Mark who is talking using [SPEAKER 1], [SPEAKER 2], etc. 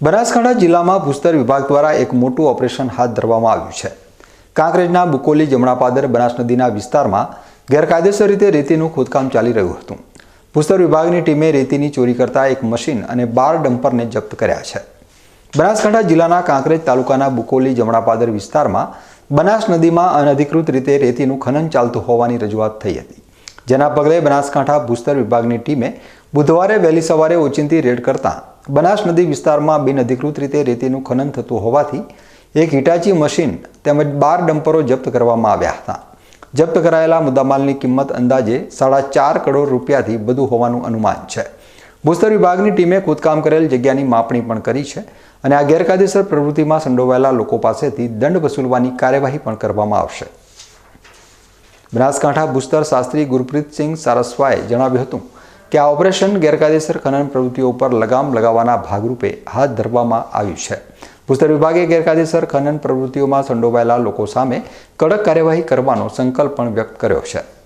[SPEAKER 1] બનાસકાંઠા જિલ્લામાં ભૂસ્તર વિભાગ દ્વારા એક મોટું ઓપરેશન હાથ ધરવામાં આવ્યું છે. કાંકરેજના બુકોલી જમણાપાદર બનાસ નદીના વિસ્તારમાં ગેરકાયદેસર રીતે રેતીનું ખોદકામ ચાલી રહ્યું હતું. ભૂસ્તર વિભાગની ટીમે રેતીની ચોરી કરતા એક મશીન અને બાર ડમ્પરને જપ્ત કર્યા છે. બનાસકાંઠા જિલ્લાના કાંકરેજ તાલુકાના બુકોલી જમણાપાદર વિસ્તારમાં બનાસ નદીમાં અનધિકૃત રીતે રેતીનું ખનન ચાલતું હોવાની રજૂઆત થઈ હતી. જેના પગલે બનાસકાંઠા ભૂસ્તર વિભાગની ટીમે બુધવારે વહેલી સવારે ઓચિંતી રેડ કરતા બનાસ નદી વિસ્તારમાં બિનઅધિકૃત રીતે રેતીનું ખનન થતું હોવાથી એક હિટાચી મશીન તેમજ બાર ડમ્પરો જપ્ત કરવામાં આવ્યા હતા. જપ્ત કરાયેલા મુદ્દામાલની કિંમત અંદાજે સાડા ચાર કરોડ રૂપિયાથી વધુ હોવાનું અનુમાન છે. ભૂસ્તર વિભાગની ટીમે ખોદકામ કરેલ જગ્યાની માપણી પણ કરી છે અને આ ગેરકાયદેસર પ્રવૃત્તિમાં સંડોવાયેલા લોકો પાસેથી દંડ વસૂલવાની કાર્યવાહી પણ કરવામાં આવશે. બનાસકાંઠા ભૂસ્તર શાસ્ત્રી ગુરપ્રીતસિંહ સારસ્વાએ જણાવ્યું હતું કે આ ઓપરેશન ગેરકાયદેસર ખનન પ્રવૃત્તિઓ પર લગામ લગાવવાના ભાગરૂપે હાથ ધરવામાં આવ્યું છે. ભૂસ્તર વિભાગે ગેરકાયદેસર ખનન પ્રવૃત્તિઓમાં સંડોવાયેલા લોકો સામે કડક કાર્યવાહી કરવાનો સંકલ્પ પણ વ્યક્ત કર્યો છે.